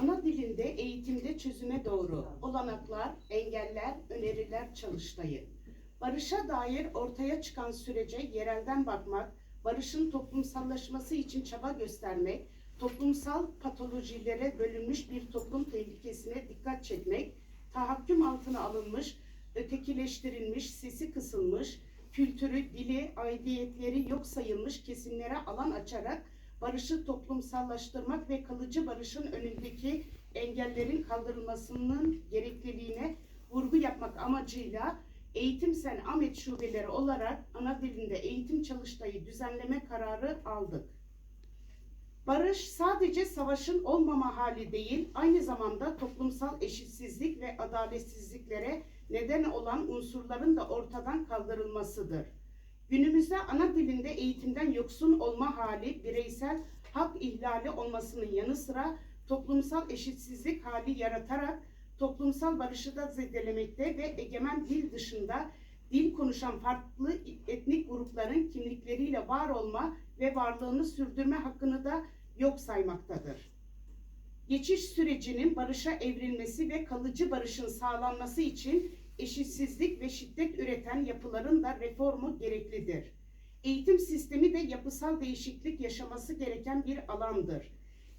Ana dilinde eğitimde çözüme doğru olanaklar, engeller, öneriler çalıştayı. Barışa dair ortaya çıkan sürece yerelden bakmak, barışın toplumsallaşması için çaba göstermek, toplumsal patolojilere bölünmüş bir toplum tehlikesine dikkat çekmek, tahakküm altına alınmış, ötekileştirilmiş, sesi kısılmış, kültürü, dili, aidiyetleri yok sayılmış kesimlere alan açarak barışı toplumsallaştırmak ve kalıcı barışın önündeki engellerin kaldırılmasının gerekliliğine vurgu yapmak amacıyla Eğitim Sen Ahmet şubeleri olarak ana dilinde eğitim çalıştayı düzenleme kararı aldık. Barış sadece savaşın olmama hali değil, aynı zamanda toplumsal eşitsizlik ve adaletsizliklere neden olan unsurların da ortadan kaldırılmasıdır. Günümüzde ana dilinde eğitimden yoksun olma hali bireysel hak ihlali olmasının yanı sıra toplumsal eşitsizlik hali yaratarak toplumsal barışı da zedelemekte ve egemen dil dışında dil konuşan farklı etnik grupların kimlikleriyle var olma ve varlığını sürdürme hakkını da yok saymaktadır. Geçiş sürecinin barışa evrilmesi ve kalıcı barışın sağlanması için eşitsizlik ve şiddet üreten yapıların da reformu gereklidir. Eğitim sistemi de yapısal değişiklik yaşaması gereken bir alandır.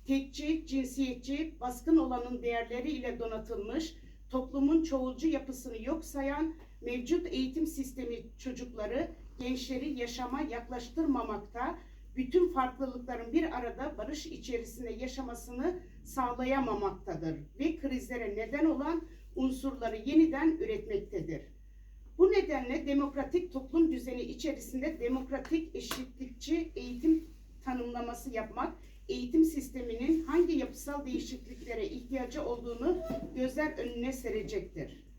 Tekçi, cinsiyetçi, baskın olanın değerleriyle donatılmış, toplumun çoğulcu yapısını yok sayan mevcut eğitim sistemi çocukları, gençleri yaşama yaklaştırmamakta, bütün farklılıkların bir arada barış içerisinde yaşamasını sağlayamamaktadır ve krizlere neden olan unsurları yeniden üretmektedir. Bu nedenle demokratik toplum düzeni içerisinde demokratik eşitlikçi eğitim tanımlaması yapmak, eğitim sisteminin hangi yapısal değişikliklere ihtiyacı olduğunu gözler önüne serecektir.